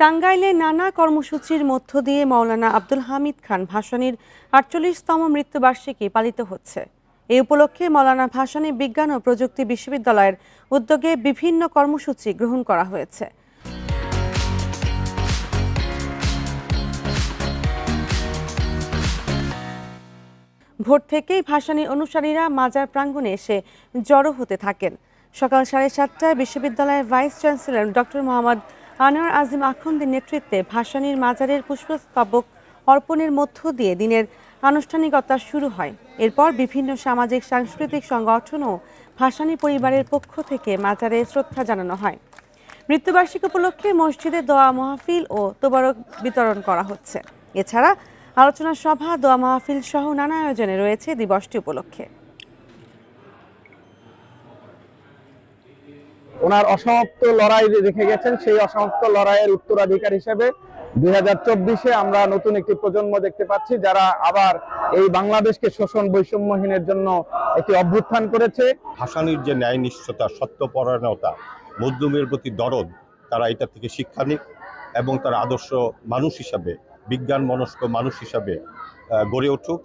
টাঙ্গাইলে নানা কর্মসূচির মধ্য দিয়ে মাওলানা আব্দুল হামিদ খান ভাসানীর আটচল্লিশতম মৃত্যুবার্ষিকী পালিত হচ্ছে। এই উপলক্ষে মাওলানা ভাসানী বিজ্ঞান ও প্রযুক্তি বিশ্ববিদ্যালয়ের উদ্যোগে বিভিন্ন কর্মসূচি গ্রহণ করা হয়েছে। ভোর থেকেই ভাসানীর অনুসারীরা মাজার প্রাঙ্গণে এসে জড়ো হতে থাকেন। সকাল সাড়ে সাতটায় বিশ্ববিদ্যালয়ের vice chancellor doctor Mohammad Anwar Azim আখন্দের নেতৃত্বে ভাসানীর মাজারের পুষ্পস্তবক অর্পণের মধ্য দিয়ে দিনের আনুষ্ঠানিকতা শুরু হয়। এরপর বিভিন্ন সামাজিক, সাংস্কৃতিক সংগঠন ও ভাসানী পরিবারের পক্ষ থেকে মাজারে শ্রদ্ধা জানানো হয়। মৃত্যুবার্ষিকী উপলক্ষে মসজিদে দোয়া মাহফিল ও তোবারক বিতরণ করা হচ্ছে। এছাড়া আলোচনা সভা, দোয়া মাহফিল সহ নানা আয়োজনে রয়েছে দিবসটি উপলক্ষে। ওনার অসমাপ্ত লড়াই রেখে গেছেন, সেই অসমাপ্ত লড়াইয়ের উত্তরাধিকার হিসেবে দুই হাজার চব্বিশে আমরা নতুন একটি প্রজন্ম দেখতে পাচ্ছি, যারা আবার এই বাংলাদেশকে শোষণ বৈষম্যহীনের জন্য একটি অভ্যুত্থান করেছে। ভাসানির যে ন্যায় নিষ্ঠতা, সত্যপরায়ণতা, মজলুমের প্রতি দরদ, তারা এটা থেকে শিক্ষা নিক এবং তার আদর্শ মানুষ হিসাবে বিজ্ঞান মনস্ক মানুষ হিসাবে গড়ে উঠুক।